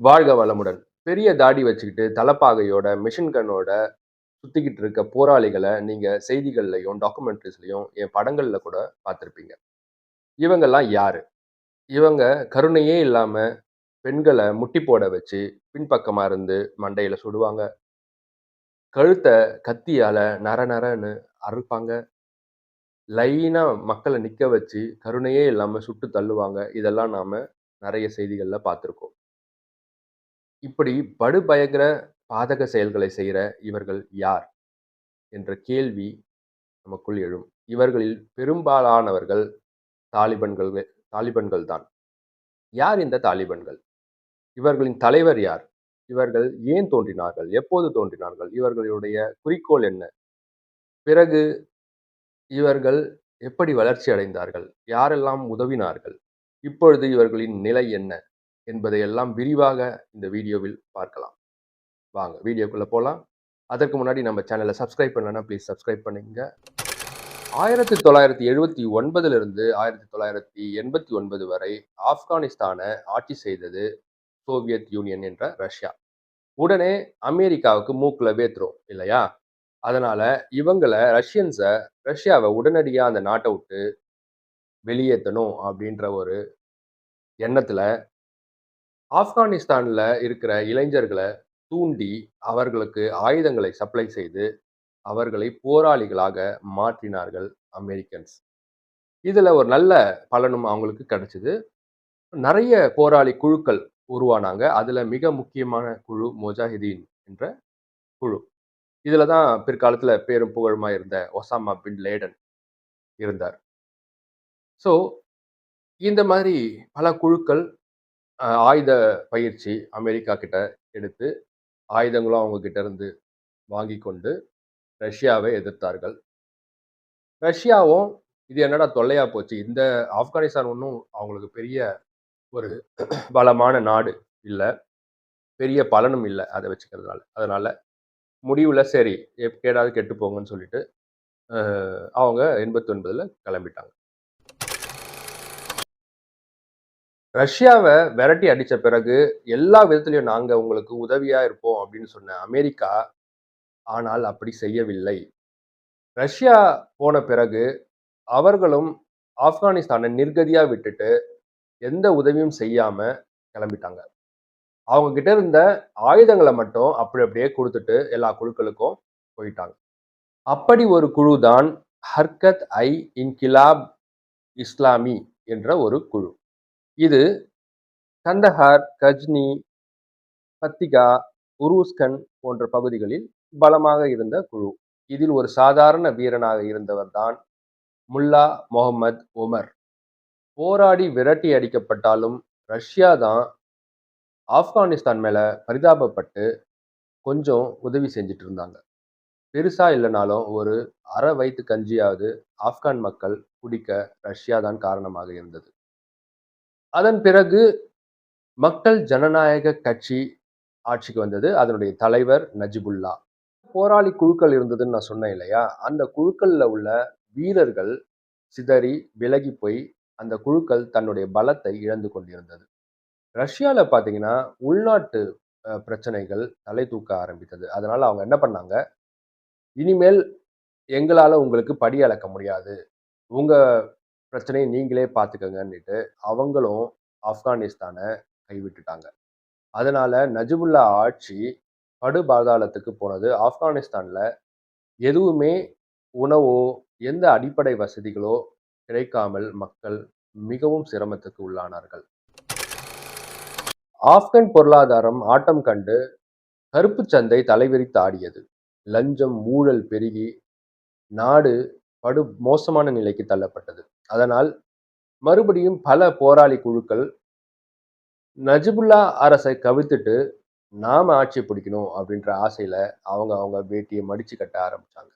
வாழ்க வளமுடன். பெரிய தாடி வச்சுக்கிட்டு, தலப்பாகையோட, மிஷின் கன்னோட சுத்திக்கிட்டு இருக்க போராளிகளை நீங்க செய்திகள்லையும் டாக்குமெண்ட்ரிஸ்லையும் என் படங்கள்ல கூட பார்த்துருப்பீங்க இவங்கெல்லாம் யாரு? இவங்க கருணையே இல்லாம பெண்களை முட்டி போட வச்சு, பின்பக்கமா இருந்து மண்டையில சுடுவாங்க. கழுத்தை கத்தியால நர நரன்னு அறுப்பாங்க. லைனா மக்களை நிக்க வச்சு, கருணையே இல்லாம சுட்டு தள்ளுவாங்க. இதெல்லாம் நாம நிறைய செய்திகள்ல பார்த்துருக்கோம் இப்படி படுபயங்கர பாதக செயல்களை செய்கிற இவர்கள் யார்? என்ற கேள்வி நமக்குள் எழும். இவர்களில் பெரும்பாலானவர்கள் தாலிபன்கள் தாலிபன்கள் தான். யார் இந்த தாலிபன்கள்? இவர்களின் தலைவர் யார்? இவர்கள் ஏன் தோன்றினார்கள்? எப்போது தோன்றினார்கள்? இவர்களுடைய குறிக்கோள் என்ன? பிறகு இவர்கள் எப்படி வளர்ச்சி அடைந்தார்கள்? யாரெல்லாம் உதவினார்கள்? இப்பொழுது இவர்களின் நிலை என்ன? என்பதை எல்லாம் விரிவாக இந்த வீடியோவில் பார்க்கலாம். வாங்க வீடியோக்குள்ளே போகலாம் அதற்கு முன்னாடி நம்ம சேனலை சப்ஸ்கிரைப் பண்ணலன்னா ப்ளீஸ் சப்ஸ்கிரைப் பண்ணிக்கங்க. 1979 லிருந்து 1989 வரை ஆப்கானிஸ்தானை ஆட்சி செய்தது சோவியத் யூனியன் என்ற ரஷ்யா. உடனே அமெரிக்காவுக்கு மூக்கில் வேத்துரும் இல்லையா? அதனால இவங்களை ரஷ்யன்ஸை ரஷ்யாவை உடனடியாக அந்த நாட்டை விட்டு வெளியேற்றணும் அப்படின்ற ஒரு எண்ணத்தில் ஆப்கானிஸ்தான்ல இருக்கிற இளைஞர்களை தூண்டி, அவர்களுக்கு ஆயுதங்களை சப்ளை செய்து, அவர்களை போராளிகளாக மாற்றினார்கள் அமெரிக்கன்ஸ். இதுல ஒரு நல்ல பலனும் அவங்களுக்கு கிடைச்சது. நெறைய போராளி குழுக்கள் உருவானாங்க. அதுல மிக முக்கியமான குழு முஜாஹிதீன் என்ற குழு. இதுல தான் பிற்காலத்துல பேரும் புகழுமா இருந்த ஒசாமா பின் லேடன் இருந்தார். ஸோ, இந்த மாதிரி பல குழுக்கள் ஆயுத பயிற்சி அமெரிக்கா கிட்ட எடுத்து, ஆயுதங்களும் அவங்கக்கிட்ட இருந்து வாங்கி கொண்டு ரஷ்யாவை எதிர்த்தார்கள். ரஷ்யாவும் இது என்னடா தொல்லையாக போச்சு. இந்த ஆப்கானிஸ்தான் ஒன்றும் அவங்களுக்கு பெரிய ஒரு பலமான நாடு இல்லை பெரிய பலனும் இல்லை அதை வச்சுக்கிறதுனால. அதனால் முடிவில் சரி கேடாவது கெட்டு போங்கன்னு சொல்லிட்டு, அவங்க 89ல கிளம்பிட்டாங்க. ரஷ்யாவை விரட்டி அடித்த பிறகு, எல்லா விதத்திலையும் நாங்கள் உங்களுக்கு உதவியாக இருப்போம் அப்படின்னு சொன்ன அமெரிக்கா, ஆனால் அப்படி செய்யவில்லை. ரஷ்யா போன பிறகு, அவர்களும் ஆப்கானிஸ்தானை நிர்கதியாக விட்டுட்டு, எந்த உதவியும் செய்யாமல் கிளம்பிட்டாங்க. அவங்க கிட்ட இருந்த ஆயுதங்களை மட்டும் அப்படி அப்படியே கொடுத்துட்டு எல்லா குழுக்களுக்கும் போயிட்டாங்க. அப்படி ஒரு குழு தான் ஹர்கத் ஐ இன்கிலாப் இஸ்லாமி என்ற ஒரு குழு. இது கந்தஹார், கஜ்னி, பத்திகா, உருஸ்கன் போன்ற பகுதிகளில் பலமாக இருந்த குழு. இதில் ஒரு சாதாரண வீரனாக இருந்தவர்தான் முல்லா முகமது உமர். போராடி விரட்டி அடிக்கப்பட்டாலும், ரஷ்யா தான் ஆப்கானிஸ்தான் மேலே பரிதாபப்பட்டு கொஞ்சம் உதவி செஞ்சுட்டு இருந்தாங்க. பெருசா இல்லைனாலும் ஒரு அரை வயிற்று கஞ்சியாவது ஆப்கான் மக்கள் குடிக்க ரஷ்யா தான் காரணமாக இருந்தது. அதன் பிறகு மக்கள் ஜனநாயக கட்சி ஆட்சிக்கு வந்தது. அதனுடைய தலைவர் நஜிபுல்லா. போராளி குழுக்கள் இருந்ததுன்னு நான் சொன்னேன் இல்லையா? அந்த குழுக்களில் உள்ள வீரர்கள் சிதறி விலகி போய், அந்த குழுக்கள் தன்னுடைய பலத்தை இழந்து கொண்டிருந்தது. ரஷ்யாவில் பார்த்தீங்கன்னா, உள்நாட்டு பிரச்சனைகள் தலை தூக்க ஆரம்பித்தது. அதனால் அவங்க என்ன பண்ணாங்க, இனிமேல் எங்களால் உங்களுக்கு படி அளக்க முடியாது. உங்கள் பிரச்சனையை நீங்களே பார்த்துக்கங்கன்னுட்டு, அவங்களும் ஆப்கானிஸ்தானை கைவிட்டுட்டாங்க. அதனால் நஜிபுல்லா ஆட்சி படுபாதாளத்துக்கு போனது. ஆப்கானிஸ்தானில் எதுவுமே உணவோ, எந்த அடிப்படை வசதிகளோ கிடைக்காமல் மக்கள் மிகவும் சிரமத்துக்கு உள்ளானார்கள். ஆப்கன் பொருளாதாரம் ஆட்டம் கண்டு கருப்புச் சந்தை தலைவிரித்து ஆடியது. லஞ்சம், ஊழல் பெருகி நாடு படு மோசமான நிலைக்கு தள்ளப்பட்டது. அதனால் மறுபடியும் பல போராளி குழுக்கள் நஜிபுல்லா அரசை கவிழ்த்துட்டு, நாம் ஆட்சி பிடிக்கணும் அப்படின்ற ஆசையில் அவங்க அவங்க வேட்டியை மடித்து கட்ட ஆரம்பிச்சாங்க.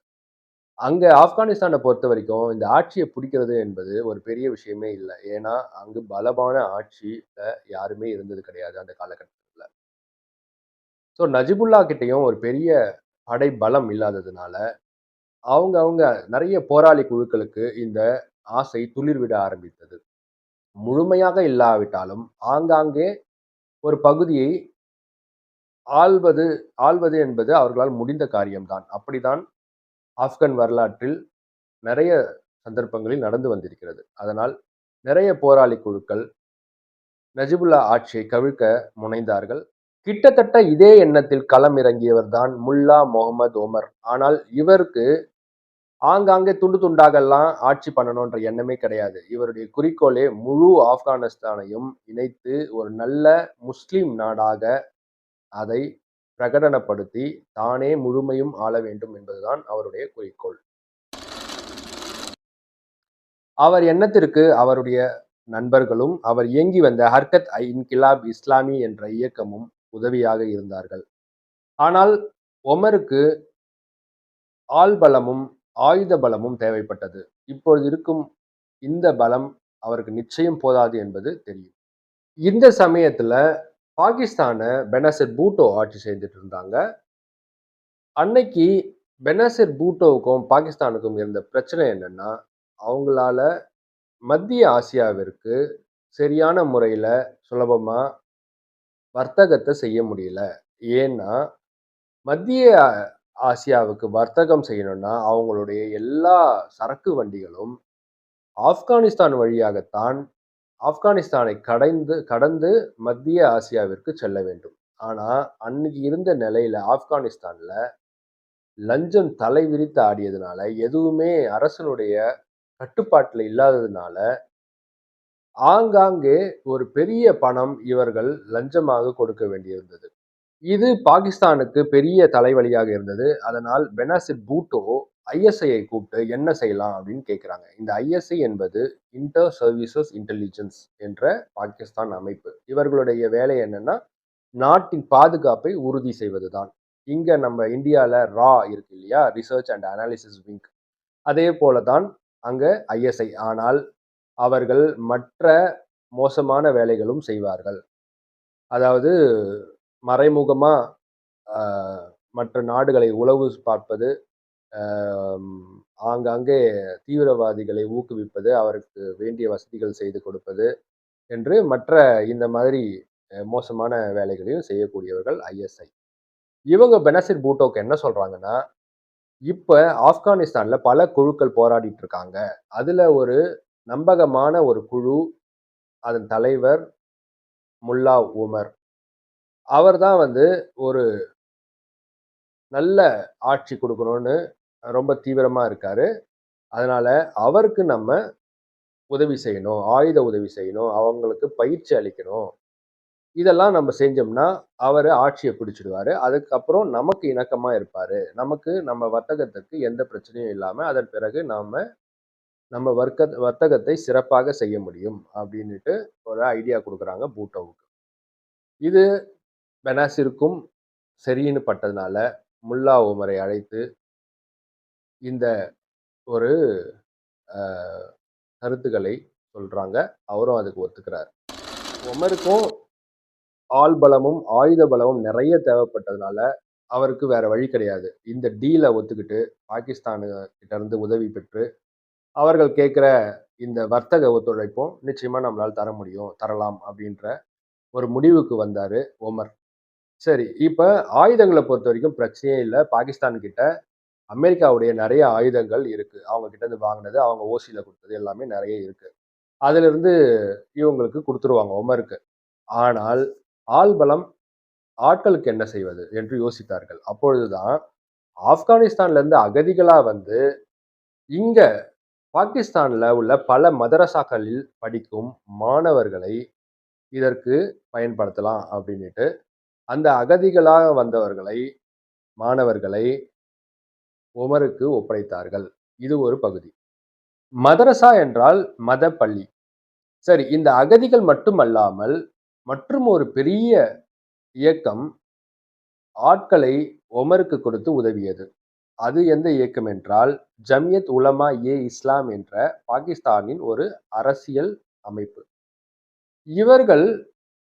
ஆப்கானிஸ்தானை பொறுத்த வரைக்கும் இந்த ஆட்சியை பிடிக்கிறது என்பது ஒரு பெரிய விஷயமே இல்லை ஏன்னா, அங்கு பலமான ஆட்சியில் யாருமே இருந்தது கிடையாது அந்த காலகட்டத்தில் ஸோ நஜிபுல்லா கிட்டேயும் ஒரு பெரிய படை பலம் இல்லாததுனால, அவங்க அவங்க நிறைய போராளி குழுக்களுக்கு இந்த ஆசை துளிர்விட ஆரம்பித்தது. முழுமையாக இல்லாவிட்டாலும், ஆங்காங்கே ஒரு பகுதியை ஆள்வது ஆள்வது என்பது அவர்களால் முடிந்த காரியம்தான். அப்படித்தான் ஆப்கன் வரலாற்றில் நிறைய சந்தர்ப்பங்களில் நடந்து வந்திருக்கிறது. அதனால் நிறைய போராளி குழுக்கள் நஜிபுல்லா ஆட்சியை கவிழ்க்க முனைந்தார்கள். கிட்டத்தட்ட இதே எண்ணத்தில் களம் இறங்கியவர் தான் முல்லா முகமது ஒமர் ஆனால் இவருக்கு ஆங்காங்கே துண்டு துண்டாகலாம் ஆட்சி பண்ணணுன்ற எண்ணமே கிடையாது. இவருடைய குறிக்கோளே முழு ஆப்கானிஸ்தானையும் இணைத்து ஒரு நல்ல முஸ்லீம் நாடாக அதை பிரகடனப்படுத்தி தானே முழுமையும் ஆள வேண்டும் என்பதுதான் அவருடைய குறிக்கோள். அவர் எண்ணத்திற்கு அவருடைய நண்பர்களும் அவர் இயங்கி வந்த ஹர்கத் ஐ இன்கிலாப் இஸ்லாமி என்ற இயக்கமும் உதவியாக இருந்தார்கள். ஆனால் ஒமருக்கு ஆள்பலமும் ஆயுத பலமும் தேவைப்பட்டது. இப்பொழுது இருக்கும் இந்த பலம் அவருக்கு நிச்சயம் போதாது என்பது தெரியும். இந்த சமயத்துல பாகிஸ்தானை பெனசர் பூட்டோ ஆட்சி செய்துட்டு இருந்தாங்க. அன்னைக்கு பெனசர் பூட்டோவுக்கும் பாகிஸ்தானுக்கும் இருந்த பிரச்சனை என்னன்னா அவங்களால மத்திய ஆசியாவிற்கு சரியான முறையில் சுலபமாக வர்த்தகத்தை செய்ய முடியல. ஏன்னா மத்திய ஆசியாவுக்கு வர்த்தகம் செய்யணும்னா அவங்களுடைய எல்லா சரக்கு வண்டிகளும் ஆப்கானிஸ்தான் வழியாகத்தான் ஆப்கானிஸ்தானை கடைந்து கடந்து மத்திய ஆசியாவிற்கு செல்ல வேண்டும். ஆனால் அன்னைக்கு இருந்த நிலையில ஆப்கானிஸ்தானில் லஞ்சம் தலை விரித்து ஆடியதுனால எதுவுமே அரசனுடைய கட்டுப்பாட்டில் இல்லாததுனால ஆங்காங்கே ஒரு பெரிய பணம் இவர்கள் லஞ்சமாக கொடுக்க வேண்டியிருந்தது. இது பாகிஸ்தானுக்கு பெரிய தலைவலியாக இருந்தது. அதனால் பெனாசிர் பூட்டோ ஐஎஸ்ஐயை கூப்பிட்டு என்ன செய்யலாம் அப்படின்னு கேட்குறாங்க இந்த ஐஎஸ்ஐ என்பது இன்டர் சர்வீசஸ் இன்டெலிஜென்ஸ் என்ற பாகிஸ்தான் அமைப்பு. இவர்களுடைய வேலை என்னன்னா நாட்டின் பாதுகாப்பை உறுதி செய்வது தான் இங்கே நம்ம இந்தியாவில் ரா இருக்கு இல்லையா? ரிசர்ச் அண்ட் அனாலிசிஸ் விங் அதே போல தான் அங்கே ஐஎஸ்ஐ ஆனால் அவர்கள் மற்ற மோசமான வேலைகளும் செய்வார்கள். அதாவது மறைமுகமாக மற்ற நாடுகளை உளவு பார்ப்பது ஆங்காங்கே தீவிரவாதிகளை ஊக்குவிப்பது அவருக்கு வேண்டிய வசதிகள் செய்து கொடுப்பது என்று மற்ற இந்த மாதிரி மோசமான வேலைகளையும் செய்யக்கூடியவர்கள் ஐஎஸ்ஐ இவங்க பெனசிர் பூட்டோக்கு என்ன சொல்கிறாங்கன்னா இப்போ ஆப்கானிஸ்தானில் பல குழுக்கள் போராடிட்டு இருக்காங்க அதில் ஒரு நம்பகமான ஒரு குழு அதன் தலைவர் முல்லா உமர். அவர் தான் வந்து ஒரு நல்ல ஆட்சி கொடுக்கணும்னு ரொம்ப தீவிரமாக இருக்காரு. அதனால் அவருக்கு நம்ம உதவி செய்யணும் ஆயுத உதவி செய்யணும் அவங்களுக்கு பயிற்சி அளிக்கணும். இதெல்லாம் நம்ம செஞ்சோம்னா அவர் ஆட்சியை பிடிச்சிடுவார். அதுக்கப்புறம் நமக்கு இணக்கமாக இருப்பார். நமக்கு நம்ம வர்த்தகத்துக்கு எந்த பிரச்சனையும் இல்லாமல் அதன் பிறகு நாம் நம்ம வர்க்க வர்த்தகத்தை சிறப்பாக செய்ய முடியும் அப்படின்ட்டு ஒரு ஐடியா கொடுக்குறாங்க பூட்டோவுக்கு. இது பெனாசிருக்கும் சரின்னு பட்டதுனால முல்லா உமரை அழைத்து இந்த ஒரு கருத்துக்களை சொல்கிறாங்க அவரும் அதுக்கு ஒத்துக்கிறார். உமருக்கும் ஆள் பலமும் ஆயுத பலமும் நிறைய தேவைப்பட்டதுனால அவருக்கு வேற வழி கிடையாது. இந்த டீலை ஒத்துக்கிட்டு பாகிஸ்தானு இருந்து உதவி பெற்று அவர்கள் கேட்குற இந்த வர்த்தக ஒத்துழைப்பும் நிச்சயமாக நம்மளால் தர முடியும் தரலாம் அப்படின்ற ஒரு முடிவுக்கு வந்தார் ஒமர் சரி இப்போ ஆயுதங்களை பொறுத்த வரைக்கும் பிரச்சனையே இல்லை. பாகிஸ்தான் கிட்ட அமெரிக்காவுடைய நிறைய ஆயுதங்கள் இருக்குது அவங்க கிட்ட இருந்து வாங்கினது அவங்க ஓசியில் கொடுத்தது எல்லாமே நிறைய இருக்குது அதிலிருந்து இவங்களுக்கு கொடுத்துருவாங்க உமருக்கு. ஆனால் ஆள்பலம் ஆட்களுக்கு என்ன செய்வது என்று யோசித்தார்கள். அப்பொழுதுதான் ஆப்கானிஸ்தான்லேருந்து அகதிகளாக வந்து இங்கே பாகிஸ்தானில் உள்ள பல மதரசாக்களில் படிக்கும் மாணவர்களை இதற்கு பயன்படுத்தலாம் அப்படின்ட்டு அந்த அகதிகளாக வந்தவர்களை மாணவர்களை உமருக்கு ஒப்படைத்தார்கள். இது ஒரு பகுதி. மதரசா என்றால் மத பள்ளி சரி இந்த அகதிகள் மட்டுமல்லாமல் மற்றும் ஒரு பெரிய இயக்கம் ஆட்களை ஒமருக்கு கொடுத்து உதவியது. அது எந்த இயக்கம் என்றால் ஜம்யத் உலமா ஏ இஸ்லாம் என்ற பாகிஸ்தானின் ஒரு அரசியல் அமைப்பு. இவர்கள்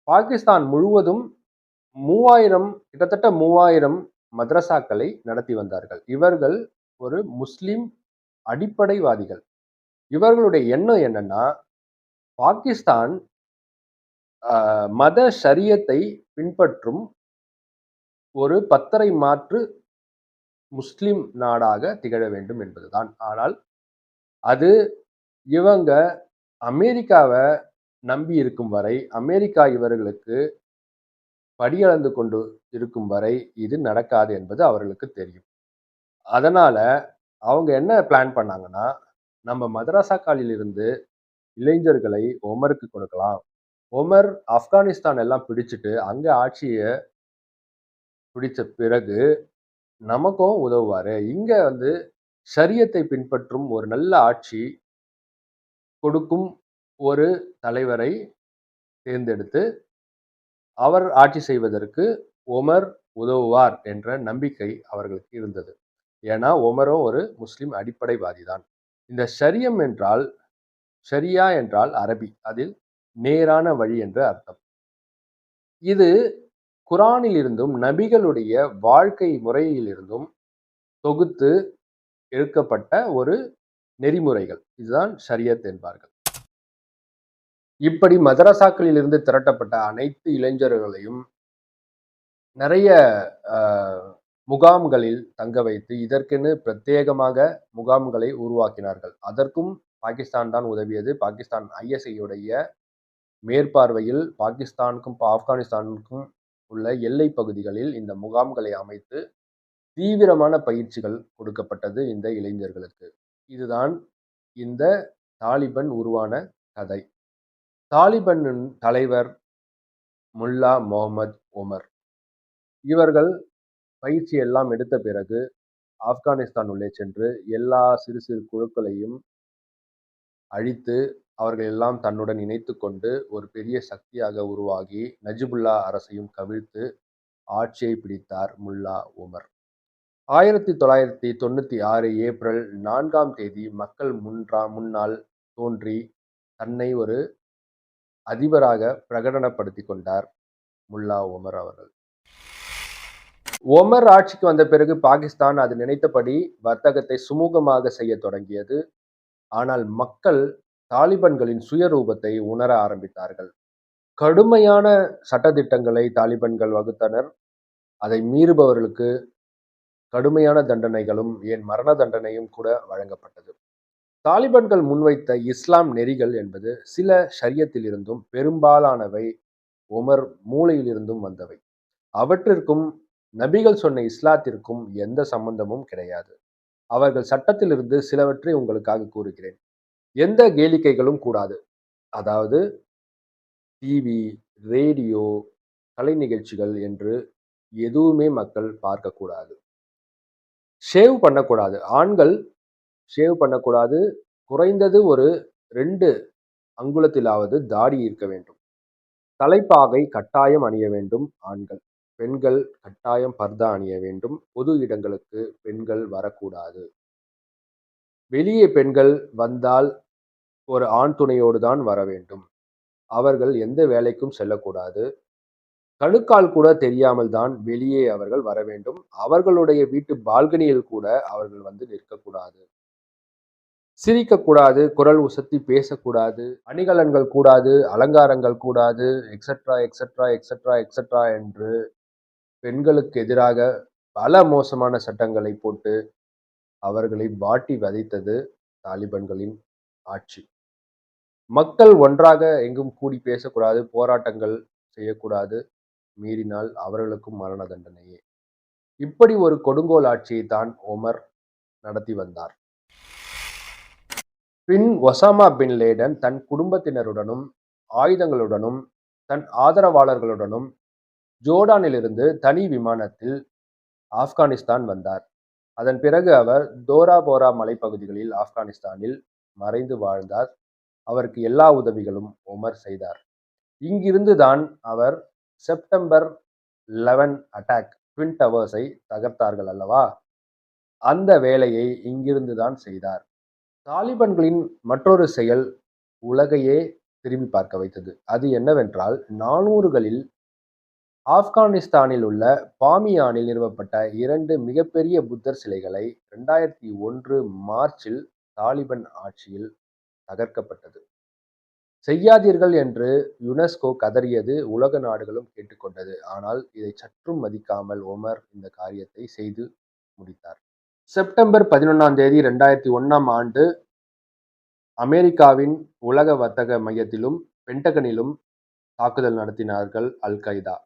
பாகிஸ்தான் முழுவதும் மூவாயிரம் கிட்டத்தட்ட மூவாயிரம் மதரசாக்களை நடத்தி வந்தார்கள். இவர்கள் ஒரு முஸ்லிம் அடிப்படைவாதிகள். இவர்களுடைய எண்ணம் என்னன்னா பாகிஸ்தான் மத சரியத்தை பின்பற்றும் ஒரு பத்தரை மாற்று முஸ்லிம் நாடாக திகழ வேண்டும் என்பதுதான். ஆனால் அது இவங்க அமெரிக்காவை நம்பி இருக்கும் வரை அமெரிக்கா இவர்களுக்கு படியளந்து கொண்டு இருக்கும் வரை இது நடக்காது என்பது அவர்களுக்கு தெரியும். அதனால அவங்க என்ன பிளான் பண்ணாங்கன்னா நம்ம மதரசாக்களில் இருந்து இளைஞர்களை ஒமருக்கு கொடுக்கலாம். ஒமர் ஆப்கானிஸ்தான் எல்லாம் பிடிச்சிட்டு அங்கே ஆட்சியை பிடிச்ச பிறகு நமக்கும் உதவுவார். இங்கே வந்து சரியத்தை பின்பற்றும் ஒரு நல்ல ஆட்சி கொடுக்கும் ஒரு தலைவரை தேர்ந்தெடுத்து அவர் ஆட்சி செய்வதற்கு ஒமர் உதவுவார் என்ற நம்பிக்கை அவர்களுக்கு இருந்தது. ஏன்னா ஒமரோ ஒரு முஸ்லிம் அடிப்படைவாதி தான் இந்த ஷரியம் என்றால் ஷரியா என்றால் அரபி. அதில் நேரான வழி என்று அர்த்தம். இது குரானில் இருந்தும் நபிகளுடைய வாழ்க்கை முறையிலிருந்தும் தொகுத்து எடுக்கப்பட்ட ஒரு நெறிமுறைகள். இதுதான் ஷரியத் என்பார்கள். இப்படி மதரசாக்களில் இருந்து திரட்டப்பட்ட அனைத்து இளைஞர்களையும் நிறைய முகாம்களில் தங்க வைத்து இதற்கென்னு பிரத்யேகமாக முகாம்களை உருவாக்கினார்கள். அதற்கும் பாகிஸ்தான் தான் உதவியது. பாகிஸ்தான் ஐஎஸ்ஐயுடைய மேற்பார்வையில் பாகிஸ்தானுக்கும் ஆப்கானிஸ்தானுக்கும் உள்ள எல்லை பகுதிகளில் இந்த முகாம்களை அமைத்து தீவிரமான பயிற்சிகள் கொடுக்கப்பட்டது இந்த இளைஞர்களுக்கு. இதுதான் இந்த தாலிபன் உருவான கதை. தாலிபனின் தலைவர் முல்லா முகமது உமர். இவர்கள் பயிற்சி எல்லாம் எடுத்த பிறகு ஆப்கானிஸ்தான் உள்ளே சென்று எல்லா சிறு சிறு குழுக்களையும் அழித்து அவர்கள் எல்லாம் தன்னுடன் இணைத்து கொண்டு ஒரு பெரிய சக்தியாக உருவாகி நஜிபுல்லா அரசையும் கவிழ்த்து ஆட்சியை பிடித்தார் முல்லா உமர். ஆயிரத்தி தொள்ளாயிரத்தி தொண்ணூற்றி ஆறு ஏப்ரல் நான்காம் தேதி மக்கள் முன்றா முன்னால் தோன்றி தன்னை ஒரு அதிபராக பிரகடனப்படுத்தி கொண்டார் முல்லா ஒமர் அவர்கள். ஒமர் ஆட்சிக்கு வந்த பிறகு பாகிஸ்தான் அது நினைத்தபடி வர்த்தகத்தை சுமூகமாக செய்ய தொடங்கியது. ஆனால் மக்கள் தாலிபன்களின் சுயரூபத்தை உணர ஆரம்பித்தார்கள். கடுமையான சட்டதிட்டங்களை தாலிபன்கள் வகுத்தனர். அதை மீறுபவர்களுக்கு கடுமையான தண்டனைகளும் ஏன் மரண தண்டனையும் கூட வழங்கப்பட்டது. தாலிபன்கள் முன்வைத்த இஸ்லாம் நெறிகள் என்பது சில ஷரியத்திலிருந்தும் பெரும்பாலானவை உமர் மூளையிலிருந்தும் வந்தவை. அவற்றிற்கும் நபிகள் சொன்ன இஸ்லாத்திற்கும் எந்த சம்பந்தமும் கிடையாது. அவர்கள் சட்டத்திலிருந்து சிலவற்றை உங்களுக்காக கூறுகிறேன். எந்த கேளிக்கைகளும் கூடாது. அதாவது டிவி ரேடியோ கலை நிகழ்ச்சிகள் என்று எதுவுமே மக்கள் பார்க்கக்கூடாது. ஷேவ் பண்ணக்கூடாது. ஆண்கள் ஷேவ் பண்ணக்கூடாது. குறைந்தது ஒரு ரெண்டு அங்குலத்திலாவது தாடி இருக்க வேண்டும். தலைப்பாகை கட்டாயம் அணிய வேண்டும் ஆண்கள். பெண்கள் கட்டாயம் பர்தா அணிய வேண்டும். பொது இடங்களுக்கு பெண்கள் வரக்கூடாது. வெளியே பெண்கள் வந்தால் ஒரு ஆண் துணையோடு தான் வர வேண்டும். அவர்கள் எந்த வேலைக்கும் செல்லக்கூடாது. கணுக்கால் கூட தெரியாமல் தான் வெளியே அவர்கள் வர வேண்டும். அவர்களுடைய வீட்டு பால்கனியில் கூட அவர்கள் வந்து நிற்கக்கூடாது. சிரிக்கக்கூடாது குரல் உசத்தி பேசக்கூடாது அணிகலன்கள் கூடாது அலங்காரங்கள் கூடாது எக்ஸட்ரா எக்ஸட்ரா எக்ஸெட்ரா எக்ஸெட்ரா என்று பெண்களுக்கு எதிராக பல மோசமான சட்டங்களை போட்டு அவர்களை வாட்டி வதைத்தது தாலிபன்களின் ஆட்சி. மக்கள் ஒன்றாக எங்கும் கூடி பேசக்கூடாது போராட்டங்கள் செய்யக்கூடாது மீறினால் அவர்களுக்கும் மரண தண்டனையே. இப்படி ஒரு கொடுங்கோல் ஆட்சியை தான் ஒமர் நடத்தி வந்தார். பின் ஒசாமா பின் லேடன் தன் குடும்பத்தினருடனும் ஆயுதங்களுடனும் தன் ஆதரவாளர்களுடனும் ஜோர்டானிலிருந்து தனி விமானத்தில் ஆப்கானிஸ்தான் வந்தார். அதன் பிறகு அவர் தோரா போரா மலைப்பகுதிகளில் ஆப்கானிஸ்தானில் மறைந்து வாழ்ந்தார். அவருக்கு எல்லா உதவிகளும் ஒமர் செய்தார். இங்கிருந்து தான் அவர் செப்டம்பர் லெவன் அட்டாக் ட்வின் டவர்ஸை தகர்த்தார்கள் அல்லவா? அந்த வேலையை இங்கிருந்து தான் செய்தார். தாலிபன்களின் மற்றொரு செயல் உலகையே திரும்பி பார்க்க வைத்தது. அது என்னவென்றால் நானூறுகளில் ஆப்கானிஸ்தானில் உள்ள பாமியானில் நிறுவப்பட்ட இரண்டு மிகப்பெரிய புத்தர் சிலைகளை ரெண்டாயிரத்தி ஒன்று மார்ச்சில் தாலிபன் ஆட்சியில் தகர்க்கப்பட்டது. செய்யாதீர்கள் என்று யுனெஸ்கோ கதறியது உலக நாடுகளும் கேட்டுக்கொண்டது. ஆனால் இதை சற்றும் மதிக்காமல் ஒமர் இந்த காரியத்தை செய்து முடித்தார். செப்டம்பர் பதினொன்றாம் தேதி ரெண்டாயிரத்தி ஒன்றாம் ஆண்டு அமெரிக்காவின் உலக வர்த்தக மையத்திலும் பென்டகனிலும் தாக்குதல் நடத்தினார்கள் அல் கைதா.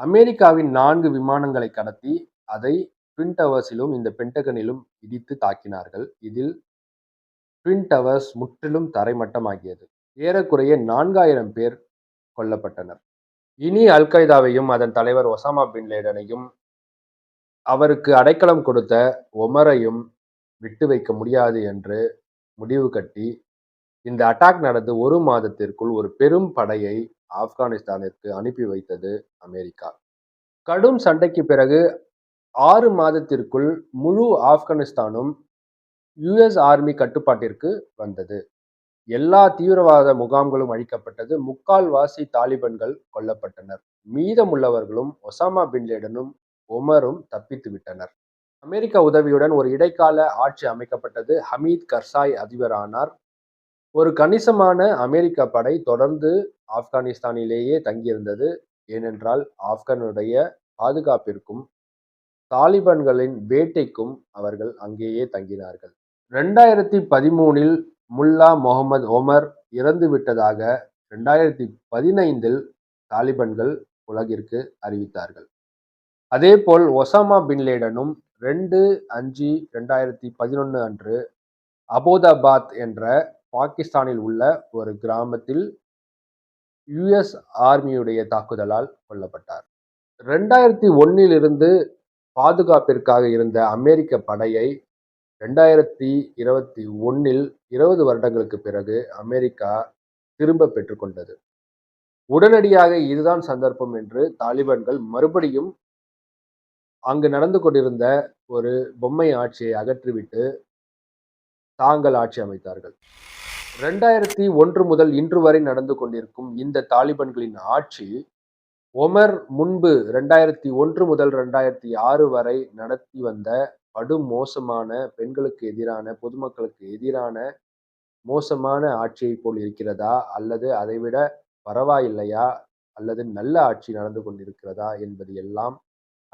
அமெரிக்காவின் நான்கு விமானங்களை கடத்தி அதை ட்வின் டவர்ஸிலும் இந்த பென்டகனிலும் இடித்து தாக்கினார்கள். இதில் ட்வின் டவர்ஸ் முற்றிலும் தரைமட்டமாகியது. ஏறக்குறைய நான்காயிரம் பேர் கொல்லப்பட்டனர். இனி அல் கைதாவையும் அதன் தலைவர் ஒசாமா பின் லேடனையும் அவருக்கு அடைக்கலம் கொடுத்த ஒமரையும் விட்டு வைக்க முடியாது என்று முடிவு கட்டி இந்த அட்டாக் நடந்து ஒரு மாதத்திற்குள் ஒரு பெரும் படையை ஆப்கானிஸ்தானிற்கு அனுப்பி வைத்தது அமெரிக்கா. கடும் சண்டைக்கு பிறகு ஆறு மாதத்திற்குள் முழு ஆப்கானிஸ்தானும் யுஎஸ் ஆர்மி கட்டுப்பாட்டிற்கு வந்தது. எல்லா தீவிரவாத முகாம்களும் அழிக்கப்பட்டது. முக்கால்வாசி தாலிபன்கள் கொல்லப்பட்டனர். மீதமுள்ளவர்களும் ஒசாமா பின்லேடனும் ஒமரும் தப்பித்து விட்டனர். அமெரிக்க உதவியுடன் ஒரு இடைக்கால ஆட்சி அமைக்கப்பட்டது. ஹமீத் கர்சாய் அதிபரானார். ஒரு கணிசமான அமெரிக்க படை தொடர்ந்து ஆப்கானிஸ்தானிலேயே தங்கியிருந்தது. ஏனென்றால் ஆப்கானுடைய பாதுகாப்பிற்கும் தாலிபான்களின் வேட்டைக்கும் அவர்கள் அங்கேயே தங்கினார்கள். ரெண்டாயிரத்தி பதிமூனில் முல்லா முகமது ஒமர் இறந்து விட்டதாக ரெண்டாயிரத்தி பதினைந்தில் தாலிபன்கள் உலகிற்கு அறிவித்தார்கள். அதேபோல் ஒசாமா பின்லேடனும் ரெண்டு அஞ்சு ரெண்டாயிரத்தி பதினொன்று அன்று அபோதாபாத் என்ற பாகிஸ்தானில் உள்ள ஒரு கிராமத்தில் யுஎஸ் ஆர்மியுடைய தாக்குதலால் கொல்லப்பட்டார். ரெண்டாயிரத்தி ஒன்னிலிருந்து பாதுகாப்பிற்காக இருந்த அமெரிக்க படையை ரெண்டாயிரத்தி இருபத்தி ஒன்னில் இருபது வருடங்களுக்கு பிறகு அமெரிக்கா திரும்ப பெற்றுக்கொண்டது. உடனடியாக இதுதான் சந்தர்ப்பம் என்று தாலிபான்கள் மறுபடியும் அங்கு நடந்து கொண்டிருந்த ஒரு பொம்மை ஆட்சியை அகற்றிவிட்டு தாங்கள் ஆட்சி அமைத்தார்கள். ரெண்டாயிரத்தி ஒன்று முதல் இன்று வரை நடந்து கொண்டிருக்கும் இந்த தாலிபன்களின் ஆட்சி ஒமர் முன்பு ரெண்டாயிரத்தி ஒன்று முதல் ரெண்டாயிரத்தி ஆறு வரை நடத்தி வந்த படு மோசமான பெண்களுக்கு எதிரான பொதுமக்களுக்கு எதிரான மோசமான ஆட்சியை போல் இருக்கிறதா? அல்லது அதைவிட பரவாயில்லையா? அல்லது நல்ல ஆட்சி நடந்து கொண்டிருக்கிறதா? என்பது எல்லாம்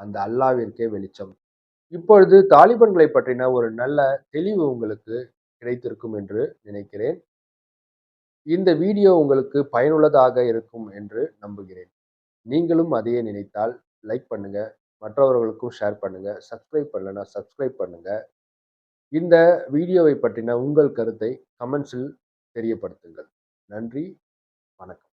அந்த அல்லாவிற்கே வெளிச்சம். இப்பொழுது தாலிபன்களை பற்றின ஒரு நல்ல தெளிவு உங்களுக்கு கிடைத்திருக்கும் என்று நினைக்கிறேன். இந்த வீடியோ உங்களுக்கு பயனுள்ளதாக இருக்கும் என்று நம்புகிறேன். நீங்களும் அதையே நினைத்தால் லைக் பண்ணுங்க மற்றவர்களுக்கும் ஷேர் பண்ணுங்க சப்ஸ்கிரைப் பண்ணலன்னா சப்ஸ்கிரைப் பண்ணுங்க. இந்த வீடியோவை பற்றின உங்கள் கருத்தை கமெண்ட்ஸில் தெரியப்படுத்துங்கள். நன்றி வணக்கம்.